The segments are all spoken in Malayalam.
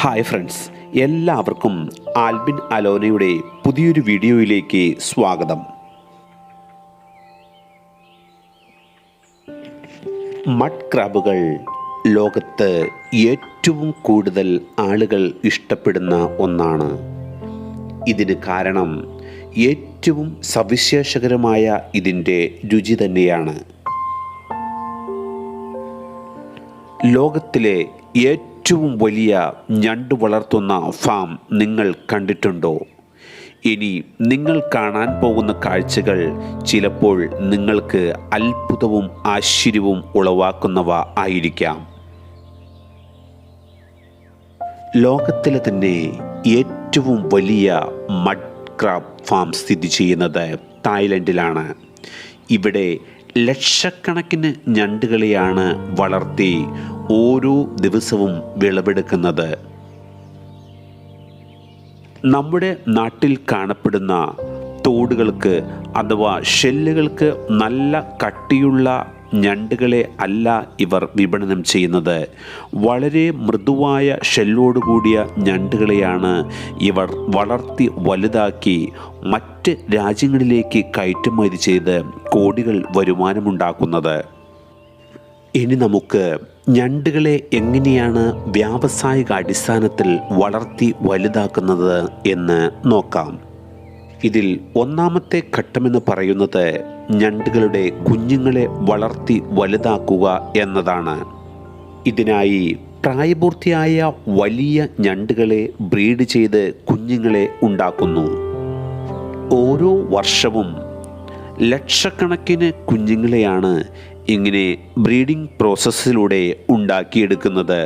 ഹായ് ഫ്രണ്ട്സ് എല്ലാവർക്കും ആൽബിൻ അലോനയുടെ പുതിയൊരു വീഡിയോയിലേക്ക് സ്വാഗതം. മഡ് ക്രാബുകൾ ലോകത്ത് ഏറ്റവും കൂടുതൽ ആളുകൾ ഇഷ്ടപ്പെടുന്ന ഒന്നാണ്. ഇതിന് കാരണം ഏറ്റവും സവിശേഷകരമായ ഇതിന്റെ രുചി തന്നെയാണ്. ലോകത്തിലെ ഏറ്റവും വലിയ ഞണ്ട് വളർത്തുന്ന ഫാം നിങ്ങൾ കണ്ടിട്ടുണ്ടോ? ഇനി നിങ്ങൾ കാണാൻ പോകുന്ന കാഴ്ചകൾ ചിലപ്പോൾ നിങ്ങൾക്ക് അത്ഭുതവും ആശ്ചര്യവും ഉളവാക്കുന്നവ ആയിരിക്കാം. ലോകത്തിലെ തന്നെ ഏറ്റവും വലിയ മഡ് ക്രാബ് ഫാം സ്ഥിതി ചെയ്യുന്നത് തായ്ലൻഡിലാണ്. ഇവിടെ ലക്ഷക്കണക്കിന് ഞണ്ടുകളെയാണ് വളർത്തി ഓരോ ദിവസവും വിളവെടുക്കുന്നത്. നമ്മുടെ നാട്ടിൽ കാണപ്പെടുന്ന തോടുകൾക്ക് അഥവാ ഷെല്ലുകൾക്ക് നല്ല കട്ടിയുള്ള ഞണ്ടുകളെ അല്ല ഇവർ വിപണനം ചെയ്യുന്നത്. വളരെ മൃദുവായ ഷെല്ലോടുകൂടിയ ഞണ്ടുകളെയാണ് ഇവർ വളർത്തി വലുതാക്കി മറ്റ് രാജ്യങ്ങളിലേക്ക് കയറ്റുമതി ചെയ്ത് കോടികൾ വരുമാനമുണ്ടാക്കുന്നത്. ഇനി നമുക്ക് ഞണ്ടുകളെ എങ്ങനെയാണ് വ്യാവസായിക അടിസ്ഥാനത്തിൽ വളർത്തി വലുതാക്കുന്നത് എന്ന് നോക്കാം. ഇതിൽ ഒന്നാമത്തെ ഘട്ടമെന്ന് പറയുന്നത് ഞണ്ടുകളുടെ കുഞ്ഞുങ്ങളെ വളർത്തി വലുതാക്കുക എന്നതാണ്. ഇതിനായി പ്രായപൂർത്തിയായ വലിയ ഞണ്ടുകളെ ബ്രീഡ് ചെയ്ത് കുഞ്ഞുങ്ങളെ ഉണ്ടാക്കുന്നു. ഓരോ വർഷവും ലക്ഷക്കണക്കിന് കുഞ്ഞുങ്ങളെയാണ് ഇങ്ങനെ ബ്രീഡിംഗ് പ്രോസസ്സിലൂടെ ഉണ്ടാക്കിയെടുക്കുന്നത്.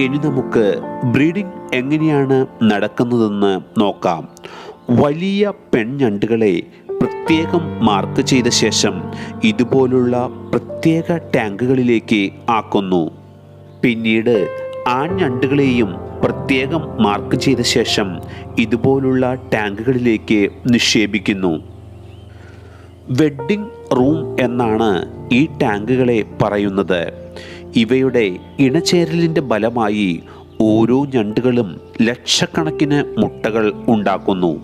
ഇനി നമുക്ക് ബ്രീഡിംഗ് എങ്ങനെയാണ് നടക്കുന്നതെന്ന് നോക്കാം. വലിയ പെൺഞണ്ടുകളെ പ്രത്യേകം മാർക്ക് ചെയ്ത ശേഷം ഇതുപോലുള്ള പ്രത്യേക ടാങ്കുകളിലേക്ക് ആക്കുന്നു. പിന്നീട് ആൺഞണ്ടുകളെയും പ്രത്യേകം മാർക്ക് ചെയ്ത ശേഷം ഇതുപോലുള്ള ടാങ്കുകളിലേക്ക് നിക്ഷേപിക്കുന്നു. വെഡ്ഡിംഗ് റൂം എന്നാണ് ഈ ടാങ്കുകളെ പറയുന്നത്. ഇവയുടെ ഇണചേരലിന്റെ ഫലമായി ഓരോ ഞണ്ടുകളും ലക്ഷക്കണക്കിന് മുട്ടകൾ ഉണ്ടാക്കുന്നു.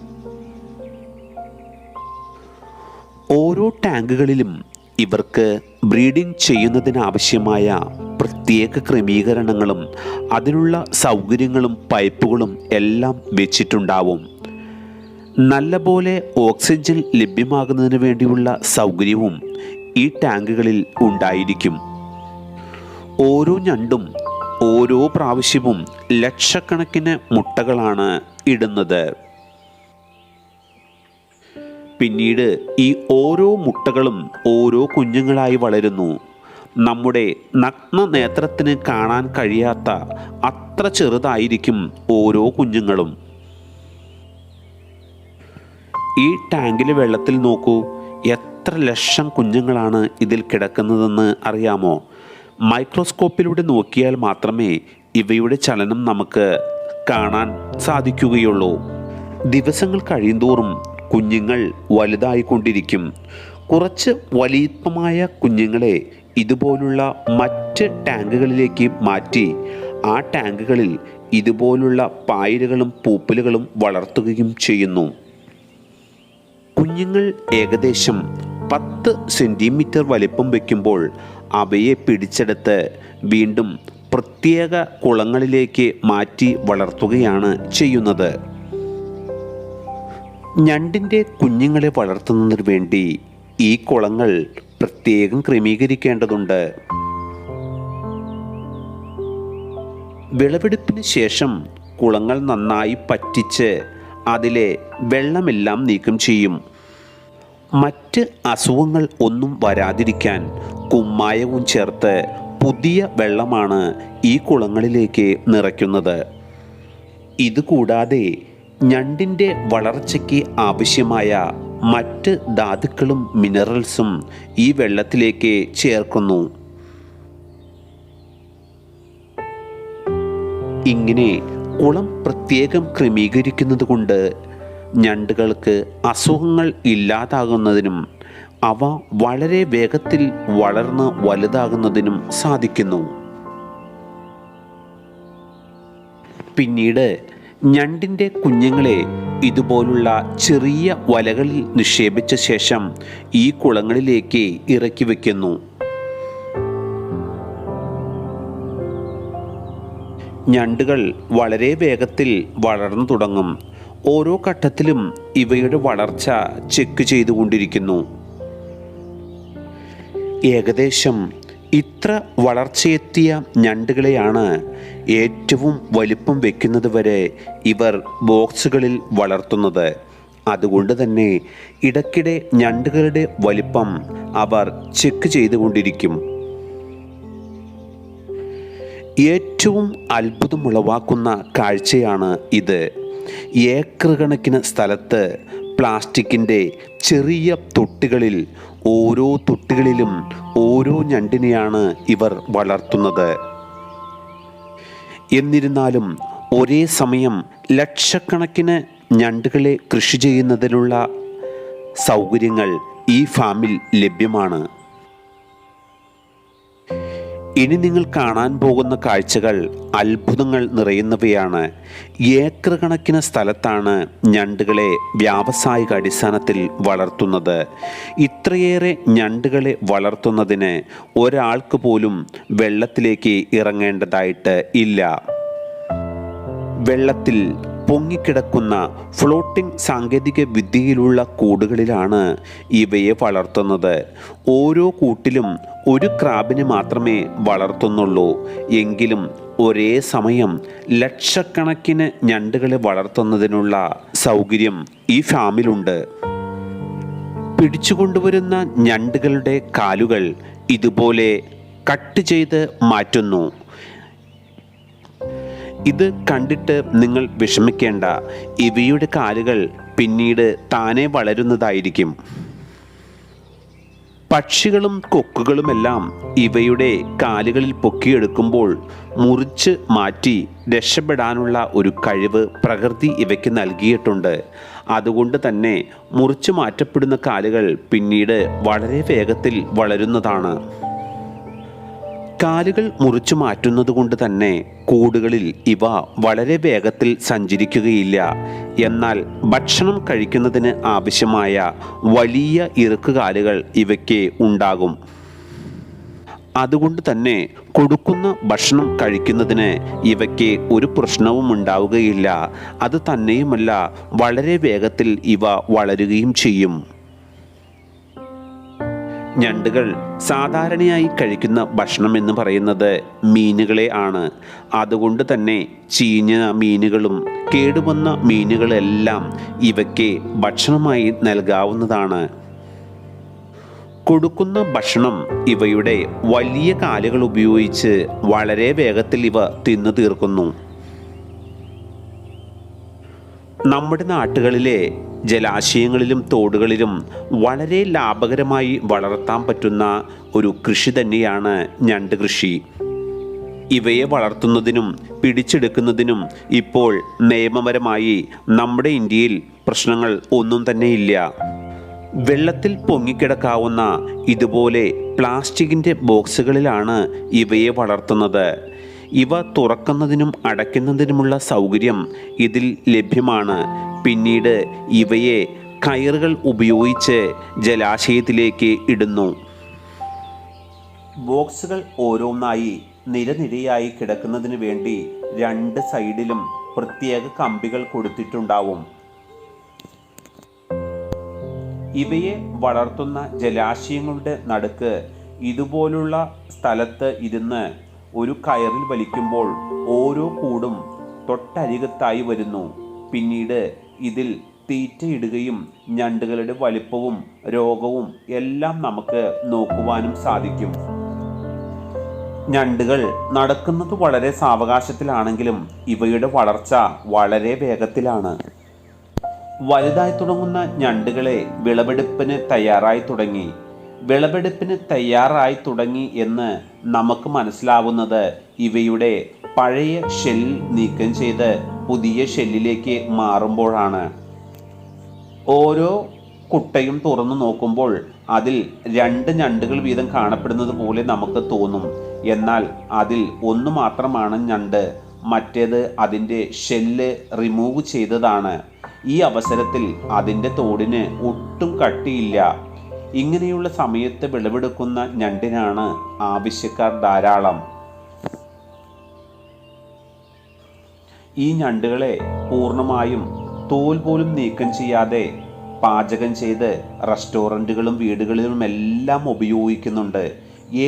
ഓരോ ടാങ്കുകളിലും ഇവർക്ക് ബ്രീഡിംഗ് ചെയ്യുന്നതിനാവശ്യമായ പ്രത്യേക ക്രമീകരണങ്ങളും അതിനുള്ള സൗകര്യങ്ങളും പൈപ്പുകളും എല്ലാം വെച്ചിട്ടുണ്ടാവും. നല്ലപോലെ ഓക്സിജൻ ലഭ്യമാകുന്നതിന് വേണ്ടിയുള്ള സൗകര്യവും ഈ ടാങ്കുകളിൽ ഉണ്ടായിരിക്കും. ഓരോ ഞണ്ടും ഓരോ പ്രാവശ്യവും ലക്ഷക്കണക്കിന് മുട്ടകളാണ് ഇടുന്നത്. പിന്നീട് ഈ ഓരോ മുട്ടകളും ഓരോ കുഞ്ഞുങ്ങളായി വളരുന്നു. നമ്മുടെ നഗ്ന നേത്രത്തിന് കാണാൻ കഴിയാത്ത അത്ര ചെറുതായിരിക്കും ഓരോ കുഞ്ഞുങ്ങളും. ഈ ടാങ്കിലെ വെള്ളത്തിൽ നോക്കൂ. എത്ര ലക്ഷം കുഞ്ഞുങ്ങളാണ് ഇതിൽ കിടക്കുന്നതെന്ന് അറിയാമോ? മൈക്രോസ്കോപ്പിലൂടെ നോക്കിയാൽ മാത്രമേ ഇവയുടെ ചലനം നമുക്ക് കാണാൻ സാധിക്കുകയുള്ളൂ. ദിവസങ്ങൾ കഴിയുന്തോറും കുഞ്ഞുങ്ങൾ വലുതായിക്കൊണ്ടിരിക്കും. കുറച്ച് വലിപ്പമായ കുഞ്ഞുങ്ങളെ ഇതുപോലുള്ള മറ്റ് ടാങ്കുകളിലേക്ക് മാറ്റി ആ ടാങ്കുകളിൽ ഇതുപോലുള്ള പായലുകളും പൂപ്പലുകളും വളർത്തുകയും ചെയ്യുന്നു. കുഞ്ഞുങ്ങൾ ഏകദേശം പത്ത് സെന്റിമീറ്റർ വലിപ്പം വയ്ക്കുമ്പോൾ അവയെ പിടിച്ചെടുത്ത് വീണ്ടും പ്രത്യേക കുളങ്ങളിലേക്ക് മാറ്റി വളർത്തുകയാണ് ചെയ്യുന്നത്. ഞണ്ടിന്റെ കുഞ്ഞുങ്ങളെ വളർത്തുന്നതിന് വേണ്ടി ഈ കുളങ്ങൾ പ്രത്യേകം ക്രമീകരിക്കേണ്ടതുണ്ട്. വിളവെടുപ്പിന് ശേഷം കുളങ്ങൾ നന്നായി പറ്റിച്ച് അതിലെ വെള്ളമെല്ലാം നീക്കം ചെയ്യും. മറ്റ് അസുഖങ്ങൾ ഒന്നും വരാതിരിക്കാൻ കുമ്മായവും ചേർത്ത് പുതിയ വെള്ളമാണ് ഈ കുളങ്ങളിലേക്ക് നിറയ്ക്കുന്നത്. ഇതുകൂടാതെ ഞണ്ടിന്റെ വളർച്ചയ്ക്ക് ആവശ്യമായ മറ്റ് ധാതുക്കളും മിനറൽസും ഈ വെള്ളത്തിലേക്ക് ചേർക്കുന്നു. ഇങ്ങനെ കുളം പ്രത്യേകം ക്രമീകരിക്കുന്നത് കൊണ്ട് ഞണ്ടുകൾക്ക് അസുഖങ്ങൾ ഇല്ലാതാകുന്നതിനും അവ വളരെ വേഗത്തിൽ വളർന്ന് വലുതാകുന്നതിനും സാധിക്കുന്നു. പിന്നീട് ഞണ്ടിന്റെ കുഞ്ഞുങ്ങളെ ഇതുപോലുള്ള ചെറിയ വലകളിൽ നിക്ഷേപിച്ച ശേഷം ഈ കുളങ്ങളിലേക്ക് ഇറക്കി വയ്ക്കുന്നു. ഞണ്ടുകൾ വളരെ വേഗത്തിൽ വളർന്നു തുടങ്ങും. ഓരോ ഘട്ടത്തിലും ഇവയുടെ വളർച്ച ചെക്ക് ചെയ്തുകൊണ്ടിരിക്കുന്നു. ഏകദേശം ഇത്ര വളർച്ചയെത്തിയ ഞണ്ടുകളെയാണ് ഏറ്റവും വലിപ്പം വെക്കുന്നത് വരെ ഇവർ ബോക്സുകളിൽ വളർത്തുന്നത്. അതുകൊണ്ട് തന്നെ ഇടയ്ക്കിടെ ഞണ്ടുകളുടെ വലിപ്പം അവർ ചെക്ക് ചെയ്തുകൊണ്ടിരിക്കും. ഏറ്റവും അത്ഭുതമുളവാക്കുന്ന കാഴ്ചയാണ് ഇത്. ഏക്കർ കണക്കിന് സ്ഥലത്ത് പ്ലാസ്റ്റിക്കിന്റെ ചെറിയ തൊട്ടികളിൽ ഓരോ തൊട്ടികളിലും ഓരോ ഞണ്ടിനെയാണ് ഇവർ വളർത്തുന്നത്. എന്നിരുന്നാലും ഒരേ സമയം ലക്ഷക്കണക്കിന് ഞണ്ടുകളെ കൃഷി ചെയ്യുന്നതിനുള്ള സൗകര്യങ്ങൾ ഈ ഫാമിൽ ലഭ്യമാണ്. ഇനി നിങ്ങൾ കാണാൻ പോകുന്ന കാഴ്ചകൾ അത്ഭുതങ്ങൾ നിറയുന്നവയാണ്. ഏക്കർ കണക്കിന് സ്ഥലത്താണ് ഞണ്ടുകളെ വ്യാവസായിക അടിസ്ഥാനത്തിൽ വളർത്തുന്നത്. ഇത്രയേറെ ഞണ്ടുകളെ വളർത്തുന്നതിന് ഒരാൾക്ക് പോലും വെള്ളത്തിലേക്ക് ഇറങ്ങേണ്ടതായിട്ട് ഇല്ല. വെള്ളത്തിൽ പൊങ്ങിക്കിടക്കുന്ന ഫ്ലോട്ടിംഗ് സാങ്കേതിക വിദ്യയിലുള്ള കൂടുകളിലാണ് ഇവയെ വളർത്തുന്നത്. ഓരോ കൂട്ടിലും ഒരു ക്രാബിനെ മാത്രമേ വളർത്തുന്നുള്ളൂ. എങ്കിലും ഒരേ സമയം ലക്ഷക്കണക്കിന് ഞണ്ടുകളെ വളർത്തുന്നതിനുള്ള സൗകര്യം ഈ ഫാമിലുണ്ട്. പിടിച്ചുകൊണ്ടുവരുന്ന ഞണ്ടുകളുടെ കാലുകൾ ഇതുപോലെ കട്ട് ചെയ്ത് മാറ്റുന്നു. ഇത് കണ്ടിട്ട് നിങ്ങൾ വിഷമിക്കേണ്ട. ഇവയുടെ കാലുകൾ പിന്നീട് താനെ വളരുന്നതായിരിക്കും. പക്ഷികളും കൊക്കുകളുമെല്ലാം ഇവയുടെ കാലുകളിൽ പൊക്കിയെടുക്കുമ്പോൾ മുറിച്ച് മാറ്റി രക്ഷപ്പെടാനുള്ള ഒരു കഴിവ് പ്രകൃതി ഇവയ്ക്ക് നൽകിയിട്ടുണ്ട്. അതുകൊണ്ട് തന്നെ മുറിച്ചു മാറ്റപ്പെടുന്ന കാലുകൾ പിന്നീട് വളരെ വേഗത്തിൽ വളരുന്നതാണ്. കാലുകൾ മുറിച്ചു മാറ്റുന്നത് കൊണ്ട് തന്നെ കൂടുകളിൽ ഇവ വളരെ വേഗത്തിൽ സഞ്ചരിക്കുകയില്ല. എന്നാൽ ഭക്ഷണം കഴിക്കുന്നതിന് ആവശ്യമായ വലിയ ഇറുക്കുകാലുകൾ ഇവയ്ക്ക് ഉണ്ടാകും. അതുകൊണ്ട് തന്നെ കൊടുക്കുന്ന ഭക്ഷണം കഴിക്കുന്നതിന് ഇവയ്ക്ക് ഒരു പ്രശ്നവും ഉണ്ടാവുകയില്ല. അത് തന്നെയുമല്ല വളരെ വേഗത്തിൽ ഇവ വളരുകയും ചെയ്യും. ഞണ്ടുകൾ സാധാരണയായി കഴിക്കുന്ന ഭക്ഷണം എന്ന് പറയുന്നത് മീനുകളെ ആണ്. അതുകൊണ്ട് തന്നെ ചീഞ്ഞ മീനുകളും കേടുവന്ന മീനുകളെല്ലാം ഇവയ്ക്ക് ഭക്ഷണമായി നൽകാവുന്നതാണ്. കൊടുക്കുന്ന ഭക്ഷണം ഇവയുടെ വലിയ കാലുകൾ ഉപയോഗിച്ച് വളരെ വേഗത്തിൽ ഇവ തിന്നു തീർക്കുന്നു. നമ്മുടെ നാട്ടുകളിലെ ജലാശയങ്ങളിലും തോടുകളിലും വളരെ ലാഭകരമായി വളർത്താൻ പറ്റുന്ന ഒരു കൃഷി തന്നെയാണ് ഞണ്ട് കൃഷി. ഇവയെ വളർത്തുന്നതിനും പിടിച്ചെടുക്കുന്നതിനും ഇപ്പോൾ നിയമപരമായി നമ്മുടെ ഇന്ത്യയിൽ പ്രശ്നങ്ങൾ ഒന്നും തന്നെയില്ല വെള്ളത്തിൽ പൊങ്ങിക്കിടക്കാവുന്ന ഇതുപോലെ പ്ലാസ്റ്റിക്കിന്റെ ബോക്സുകളിലാണ് ഇവയെ വളർത്തുന്നത്. ഇവ തുറക്കുന്നതിനും അടയ്ക്കുന്നതിനുമുള്ള സൗകര്യം ഇതിൽ ലഭ്യമാണ്. പിന്നീട് ഇവയെ കയറുകൾ ഉപയോഗിച്ച് ജലാശയത്തിലേക്ക് ഇടുന്നു. ബോക്സുകൾ ഓരോന്നായി നിരനിരയായി കിടക്കുന്നതിന് വേണ്ടി രണ്ട് സൈഡിലും പ്രത്യേക കമ്പികൾ കൊടുത്തിട്ടുണ്ടാവും. ഇവയെ വളർത്തുന്ന ജലാശയങ്ങളുടെ നടുക്ക് ഇതുപോലുള്ള സ്ഥലത്ത് ഇരുന്ന് ഒരു കയറിൽ വലിക്കുമ്പോൾ ഓരോ കൂടും തൊട്ടരികത്തായി വരുന്നു. പിന്നീട് ഇതിൽ തീറ്റയിടുകയും ഞണ്ടുകളുടെ വലിപ്പവും രോഗവും എല്ലാം നമുക്ക് നോക്കുവാനും സാധിക്കും. ഞണ്ടുകൾ നടക്കുന്നത് വളരെ സാവകാശത്തിലാണെങ്കിലും ഇവയുടെ വളർച്ച വളരെ വേഗത്തിലാണ്. വലുതായി തുടങ്ങുന്ന ഞണ്ടുകളെ വിളവെടുപ്പിന് തയ്യാറായി തുടങ്ങി. വിളവെടുപ്പിന് തയ്യാറായി തുടങ്ങി എന്ന് നമുക്ക് മനസ്സിലാവുന്നത് ഇവയുടെ പഴയ ഷെൽ നീക്കം ചെയ്ത് പുതിയ ഷെല്ലിലേക്ക് മാറുമ്പോഴാണ്. ഓരോ കുട്ടയും തുറന്നു നോക്കുമ്പോൾ അതിൽ രണ്ട് ഞണ്ടുകൾ വീതം കാണപ്പെടുന്നത് പോലെ നമുക്ക് തോന്നും. എന്നാൽ അതിൽ ഒന്ന് മാത്രമാണ് ഞണ്ട്. മറ്റേത് അതിന്റെ ഷെല്ല് റിമൂവ് ചെയ്തതാണ്. ഈ അവസരത്തിൽ അതിന്റെ തോടിന് ഒട്ടും കട്ടിയില്ല. ഇങ്ങനെയുള്ള സമയത്ത് വിളവെടുക്കുന്ന ഞണ്ടിനാണ് ആവശ്യക്കാർ ധാരാളം. ഈ ഞണ്ടുകളെ പൂർണമായും തോൽ പോലും നീക്കം ചെയ്യാതെ പാചകം ചെയ്ത് റെസ്റ്റോറന്റുകളും വീടുകളിലും എല്ലാം ഉപയോഗിക്കുന്നുണ്ട്.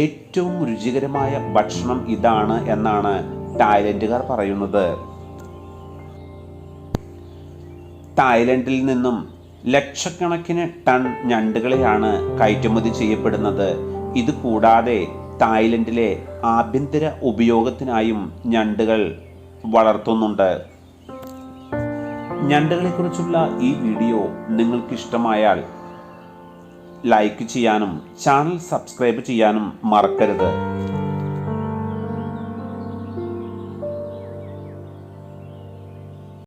ഏറ്റവും രുചികരമായ ഭക്ഷണം ഇതാണ് എന്നാണ് തായ്ലൻഡുകാർ പറയുന്നത്. തായ്ലൻഡിൽ നിന്നും ലക്ഷക്കണക്കിന് ടൺ ഞണ്ടുകളെയാണ് കയറ്റുമതി ചെയ്യപ്പെടുന്നത്. ഇത് കൂടാതെ തായ്ലൻഡിലെ ആഭ്യന്തര ഉപയോഗത്തിനായും ഞണ്ടുകൾ വളർത്തുന്നുണ്ട്. ഞണ്ടുകളെക്കുറിച്ചുള്ള ഈ വീഡിയോ നിങ്ങൾക്ക് ഇഷ്ടമായാൽ ലൈക്ക് ചെയ്യാനും ചാനൽ സബ്സ്ക്രൈബ് ചെയ്യാനും മറക്കരുത്.